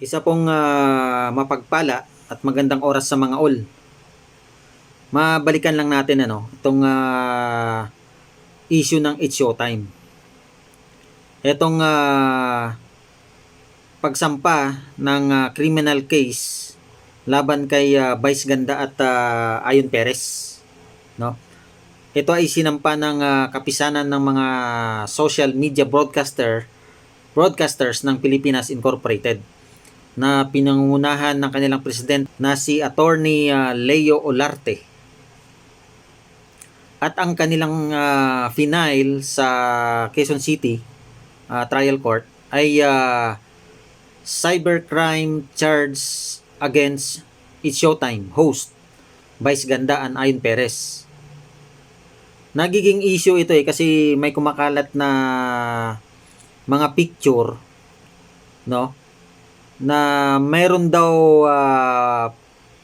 Isa pong ah, mapagpala at magandang oras sa mga all. Mabalikan lang natin ano, itong ah, issue ng It's Showtime. Itong ah, pagsampa ng ah, criminal case laban kay ah, Vice Ganda at ah, Ayon Perez. No? Ito ay sinampa ng ah, kapisanan ng mga social media broadcaster broadcasters ng Pilipinas Incorporated na pinangungunahan ng kanilang president na si Attorney ah, Leo Olarte. At ang kanilang ah, final sa Quezon City ah, trial court ay ah, cybercrime charge against It's Showtime host Vice Ganda and Ayon Perez. Nagiging issue ito eh kasi may kumakalat na mga picture no na mayroon daw ah,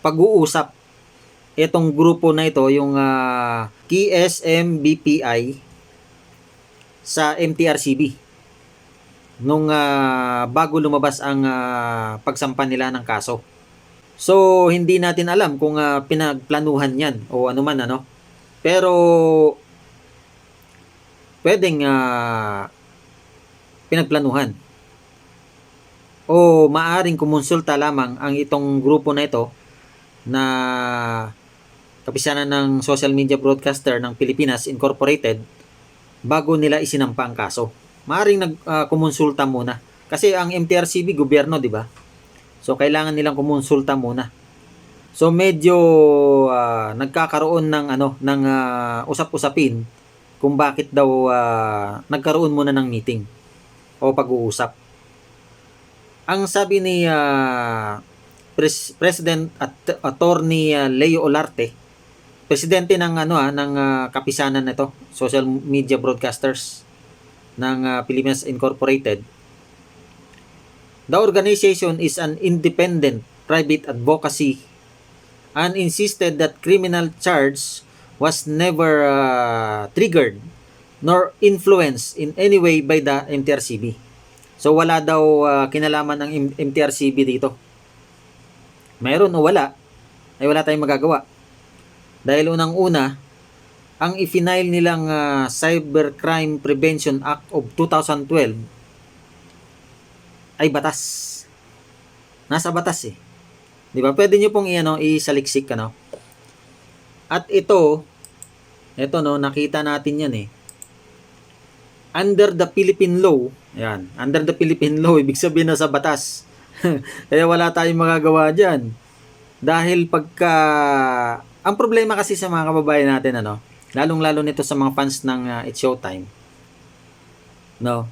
pag-uusap itong grupo na ito yung uh, KSM BPI sa MTRCB nung ah, bago lumabas ang ah, pagsampa nila ng kaso. So hindi natin alam kung ah, pinagplanuhan 'yan o ano man ano. Pero pwedeng ah, pinagplanuhan. O maaring kumonsulta lamang ang itong grupo na ito na kapisanan ng social media broadcaster ng Pilipinas Incorporated bago nila isinampa ang kaso. Maaring nagkumonsulta muna. Kasi ang MTRCB gobyerno, di ba? So kailangan nilang kumonsulta muna. So medyo ah, nagkakaroon ng ano ng ah, usap-usapin kung bakit daw ah, nagkaroon muna ng meeting o pag-uusap. Ang sabi ni ah, Pres- President at Attorney ah, Leo Olarte, presidente ng ano ah, ng ah, kapisanan nito, social media broadcasters ng ah, Philippines Incorporated. The organization is an independent private advocacy and insisted that criminal charge was never ah, triggered nor influenced in any way by the MTRCB. So wala daw ah, kinalaman ng MTRCB dito. Mayroon o wala, ay wala tayong magagawa. Dahil unang-una, ang ifinail nilang ah, Cybercrime Prevention Act of 2012 ay batas. Nasa batas eh. 'Di ba? Pwede niyo pong iano isaliksik ano. At ito, ito no, nakita natin 'yan eh. Under the Philippine law, yan, under the Philippine law, ibig sabihin na sa batas. Kaya wala tayong magagawa diyan. Dahil pagka ang problema kasi sa mga kababayan natin ano, lalong-lalo nito sa mga fans ng uh, It's Showtime. No.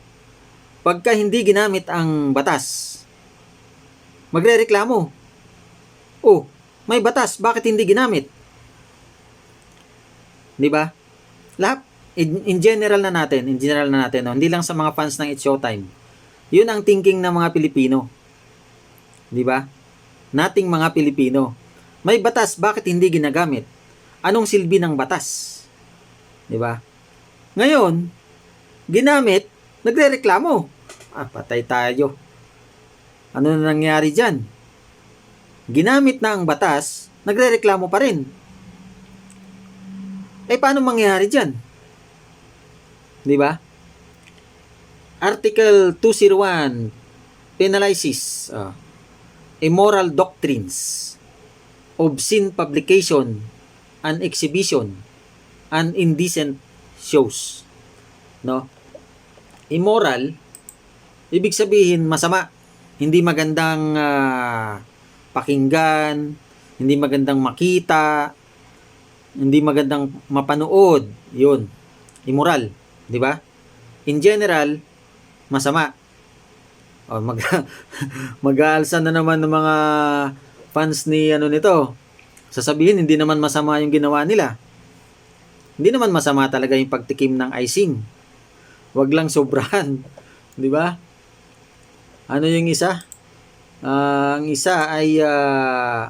Pagka hindi ginamit ang batas, magrereklamo. Oh, may batas, bakit hindi ginamit? 'Di ba? Lahat in, in general na natin, in general na natin, no? hindi lang sa mga fans ng It's Showtime. 'Yun ang thinking ng mga Pilipino. 'Di ba? Nating mga Pilipino. May batas, bakit hindi ginagamit? Anong silbi ng batas? 'Di ba? Ngayon, ginamit, nagrereklamo. Ah, patay tayo. Ano na nangyari dyan? Ginamit na ang batas, nagrereklamo pa rin. Eh, paano mangyayari dyan? Di ba? Article 201 penalizes ah, immoral doctrines, obscene publication and exhibition, and indecent shows. No? Immoral, ibig sabihin masama, hindi magandang ah, pakinggan, hindi magandang makita, hindi magandang mapanood, yun. Immoral, di ba? In general, masama. O, mag mag-aalsa na naman ng mga fans ni ano nito. Sasabihin hindi naman masama yung ginawa nila. Hindi naman masama talaga yung pagtikim ng icing. Wag lang sobrahan, 'di ba? Ano yung isa? Ah, ang isa ay ah,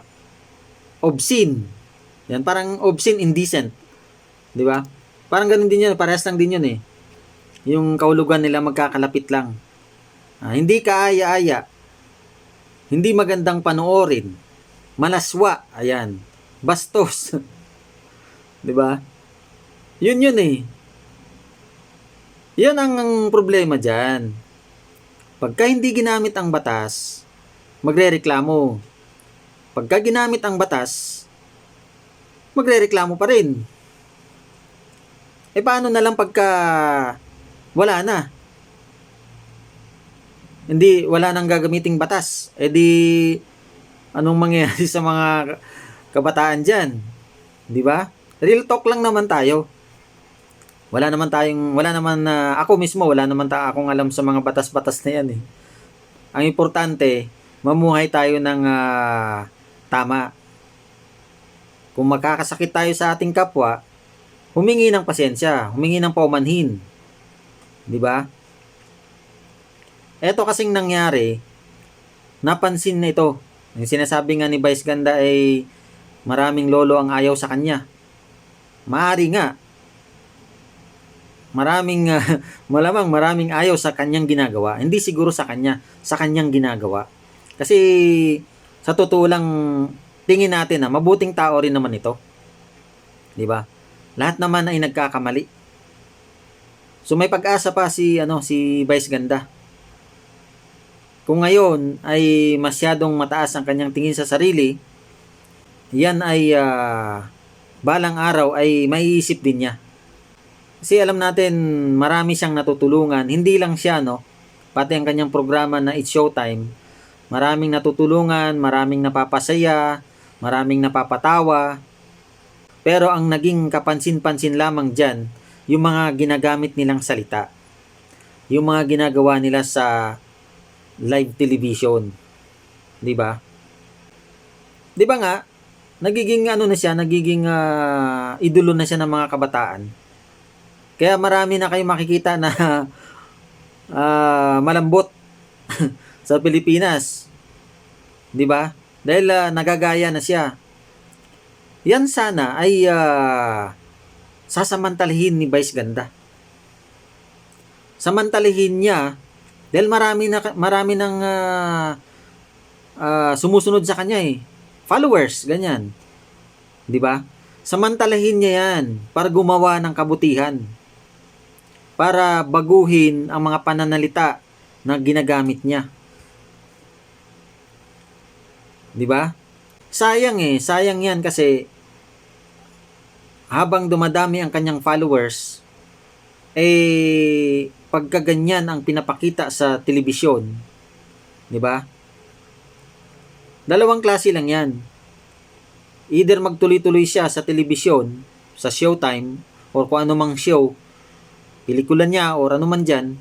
obscene. Yan, parang obscene indecent. 'Di ba? Parang ganun din 'yun, parehas lang din 'yun eh. Yung kaulugan nila magkakalapit lang. Ah, hindi kaaya-aya. hindi magandang panoorin, malaswa, ayan, bastos. 'Di ba? Yun yun eh. Yan ang, ang problema diyan. Pagka hindi ginamit ang batas, magrereklamo. Pagka ginamit ang batas, magrereklamo pa rin. Eh paano na lang pagka wala na? Hindi, wala nang gagamiting batas. Eh di, anong mangyayari sa mga kabataan dyan? Di ba? Real talk lang naman tayo. Wala naman tayong, wala naman na, ako mismo, wala naman ta akong alam sa mga batas-batas na yan eh. Ang importante, mamuhay tayo ng ah, tama. Kung magkakasakit tayo sa ating kapwa, humingi ng pasensya, humingi ng paumanhin. Di ba? Eto kasing nangyari, napansin na ito. Yung sinasabi nga ni Vice Ganda ay maraming lolo ang ayaw sa kanya. Maari nga. Maraming, ah, malamang maraming ayaw sa kanyang ginagawa. Hindi siguro sa kanya, sa kanyang ginagawa. Kasi sa totoo lang, tingin natin na mabuting tao rin naman ito. Di ba? Lahat naman ay nagkakamali. So may pag-asa pa si ano si Vice Ganda. Kung ngayon ay masyadong mataas ang kanyang tingin sa sarili, yan ay ah, balang araw ay maiisip din niya. Kasi alam natin marami siyang natutulungan, hindi lang siya no, pati ang kanyang programa na It's Showtime, maraming natutulungan, maraming napapasaya, maraming napapatawa. Pero ang naging kapansin-pansin lamang dyan, yung mga ginagamit nilang salita. Yung mga ginagawa nila sa live television. 'Di ba? 'Di ba nga nagiging ano na siya, nagiging ah, idolo na siya ng mga kabataan. Kaya marami na kayong makikita na ah, malambot sa Pilipinas. 'Di ba? Dahil ah, nagagaya na siya. Yan sana ay ah, sasamantalahin ni Vice Ganda. Samantalahin niya dahil marami na marami nang ah, ah, sumusunod sa kanya eh. Followers, ganyan. 'Di ba? Samantalahin niya 'yan para gumawa ng kabutihan. Para baguhin ang mga pananalita na ginagamit niya. 'Di ba? Sayang eh, sayang 'yan kasi habang dumadami ang kanyang followers, eh, pagkaganyan ang pinapakita sa telebisyon, di ba? Dalawang klase lang yan. Either magtuloy-tuloy siya sa telebisyon, sa showtime, or kung ano mang show, pelikula niya, or ano man dyan,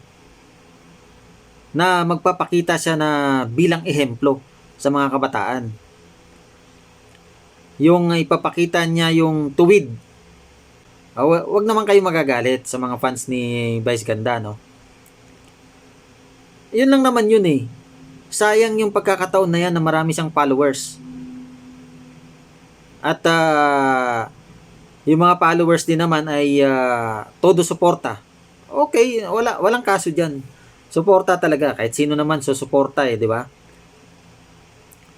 na magpapakita siya na bilang ehemplo sa mga kabataan. Yung ipapakita niya yung tuwid Wa- wag naman kayo magagalit sa mga fans ni Vice Ganda, no? Yun lang naman yun eh. Sayang yung pagkakataon na yan na marami siyang followers. At ah, yung mga followers din naman ay ah, todo suporta. Okay, wala walang kaso diyan. Suporta talaga kahit sino naman susuporta eh, di ba?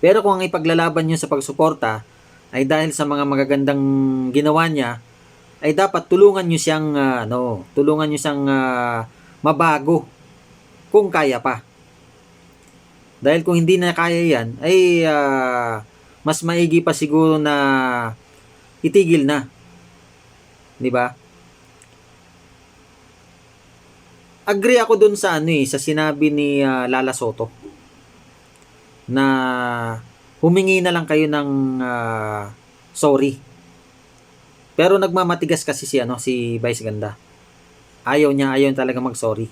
Pero kung ang ipaglalaban niyo sa pagsuporta ay dahil sa mga magagandang ginawa niya, ay dapat tulungan nyo siyang ah, ano, tulungan nyo siyang ah, mabago kung kaya pa. Dahil kung hindi na kaya yan, ay ah, mas maigi pa siguro na itigil na. 'Di ba? Agree ako dun sa ano eh, sa sinabi ni ah, Lala Soto na humingi na lang kayo ng ah, sorry pero nagmamatigas kasi si ano si Vice Ganda. Ayaw niya, ayaw niya talaga mag-sorry.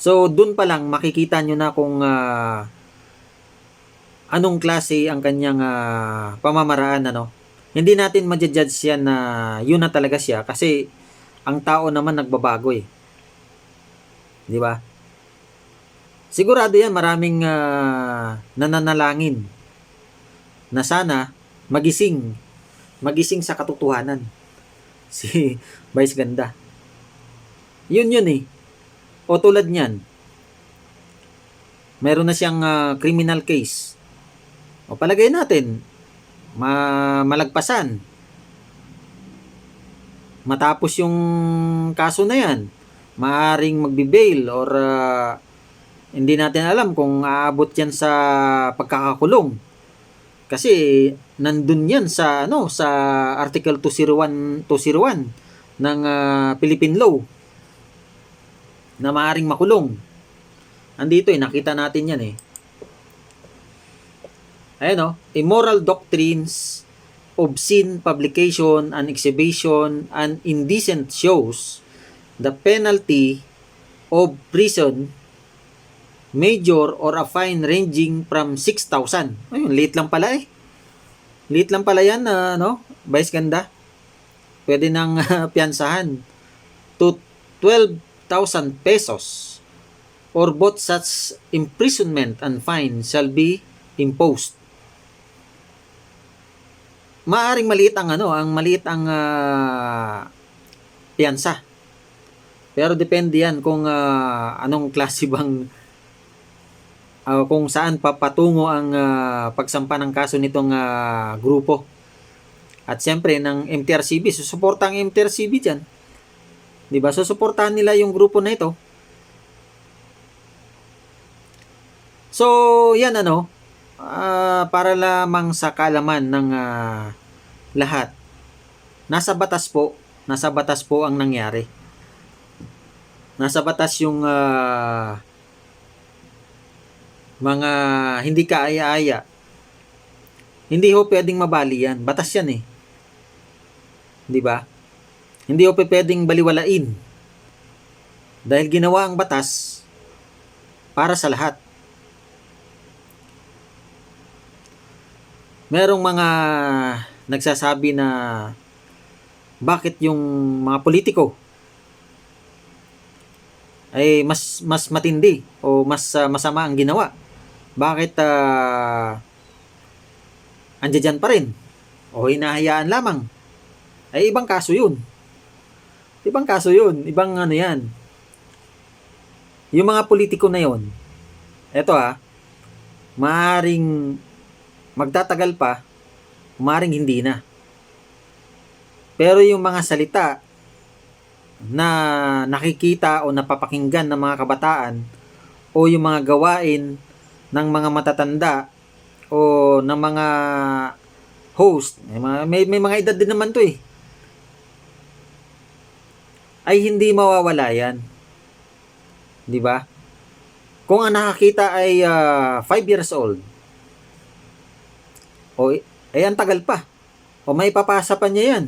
So doon pa lang makikita nyo na kung ah, anong klase ang kanyang ah, pamamaraan ano. Hindi natin ma-judge yan na yun na talaga siya kasi ang tao naman nagbabago eh. 'Di ba? Sigurado yan maraming ah, nananalangin na sana magising magising sa katotohanan. Si Vice Ganda. Yun yun eh. O tulad niyan. meron na siyang ah, criminal case. O palagay natin, ma malagpasan. Matapos yung kaso na yan, maaring magbe-bail or ah, hindi natin alam kung aabot yan sa pagkakakulong. Kasi nandun yan sa ano sa Article 201 201 ng ah, Philippine Law na maaring makulong. Andito eh, nakita natin yan eh. Ayan o, immoral doctrines, obscene publication and exhibition and indecent shows, the penalty of prison major or a fine ranging from 6,000. Ayun, late lang pala eh. Late lang pala yan, na ano, Vice Ganda. Pwede nang uh, piyansahan to 12,000 pesos or both such imprisonment and fine shall be imposed. Maaring maliit ang ano, ang maliit ang ah, piyansa. Pero depende yan kung ah, anong klase bang ah, kung saan papatungo ang ah, pagsampa ng kaso nitong ah, grupo. At siyempre ng MTRCB, susuporta ang MTRCB diyan. 'Di ba? Susuportahan nila yung grupo na ito. So, yan ano, ah, para lamang sa kalaman ng ah, lahat. Nasa batas po, nasa batas po ang nangyari. Nasa batas yung ah, mga hindi kaaya-aya. Hindi ho pwedeng mabali yan. Batas yan eh. Di ba? Hindi ho pwedeng baliwalain. Dahil ginawa ang batas para sa lahat. Merong mga nagsasabi na bakit yung mga politiko ay mas mas matindi o mas ah, masama ang ginawa. Bakit uh, andyan pa rin o hinahayaan lamang? Ay ibang kaso yun. Ibang kaso yun. Ibang ano yan. Yung mga politiko na yon, eto ha, maaring magtatagal pa, maaring hindi na. Pero yung mga salita na nakikita o napapakinggan ng mga kabataan o yung mga gawain ng mga matatanda o ng mga host, may, may, may mga edad din naman to eh, ay hindi mawawala yan. Di ba? Kung ang nakakita ay 5 years old, o ay ang tagal pa. O may papasa pa niya yan.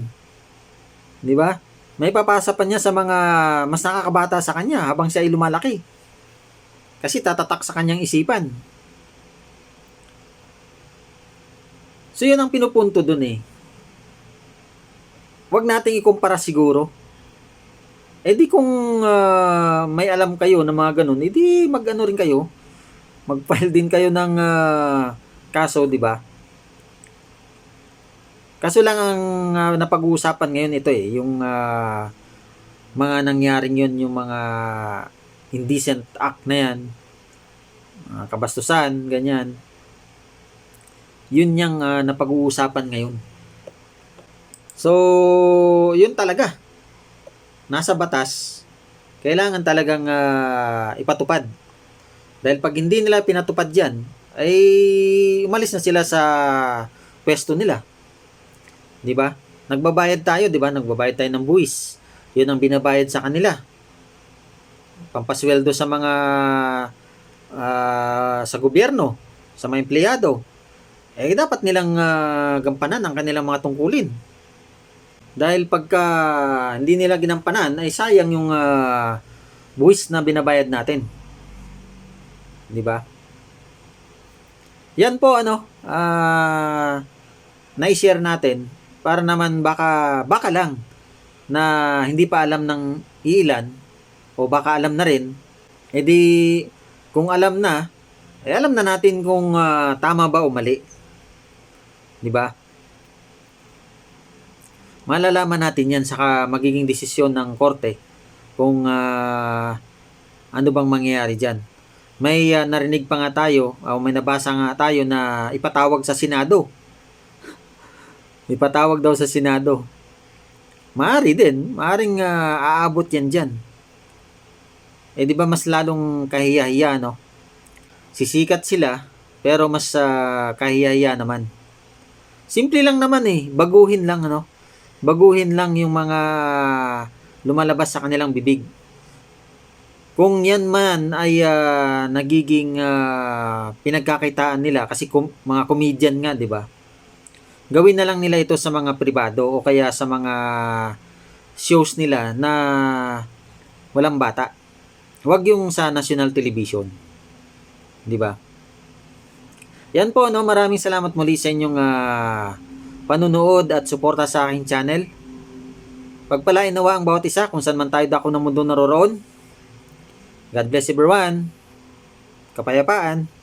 Di ba? May papasa pa niya sa mga mas nakakabata sa kanya habang siya ay lumalaki. Kasi tatatak sa kanyang isipan. So yun ang pinupunto dun eh. Huwag nating ikumpara siguro. Eh di kung ah, may alam kayo na mga ganun, edi mag-ano rin kayo. Mag-file din kayo ng ah, kaso, di ba? Kaso lang ang ah, napag-uusapan ngayon ito eh, yung ah, mga nangyaring yun, yung mga indecent act na yan, mga kabastusan, ganyan. Yun yung ah, napag-uusapan ngayon. So, yun talaga. Nasa batas, kailangan talagang ah, ipatupad. Dahil pag hindi nila pinatupad yan, ay umalis na sila sa pwesto nila. 'di ba? Nagbabayad tayo, 'di ba? Nagbabayad tayo ng buwis. 'Yun ang binabayad sa kanila. Pampasweldo sa mga ah, sa gobyerno, sa mga empleyado. Eh dapat nilang ah, gampanan ang kanilang mga tungkulin. Dahil pagka hindi nila ginampanan, ay sayang yung ah, buwis na binabayad natin. 'Di ba? Yan po ano, ah na-share natin para naman baka baka lang na hindi pa alam ng ilan o baka alam na rin edi kung alam na eh alam na natin kung ah, tama ba o mali di ba malalaman natin yan saka magiging desisyon ng korte kung ah, ano bang mangyayari diyan May ah, narinig pa nga tayo, o may nabasa nga tayo na ipatawag sa Senado. ipatawag daw sa Senado. Maari din, maaring ah, aabot yan dyan. Eh di ba mas lalong kahiya-hiya, no? Sisikat sila, pero mas ah, kahiya-hiya naman. Simple lang naman eh, baguhin lang, ano? Baguhin lang yung mga lumalabas sa kanilang bibig. Kung yan man ay ah, nagiging ah, pinagkakitaan nila kasi kom- mga comedian nga, 'di ba? Gawin na lang nila ito sa mga pribado o kaya sa mga shows nila na walang bata. Huwag yung sa national television. 'Di ba? Yan po, no? Maraming salamat muli sa inyong ah, panunood at suporta sa aking channel. Pagpalain nawa ang bawat isa kung saan man tayo dako ng mundo naroroon. God bless everyone. Kapayapaan.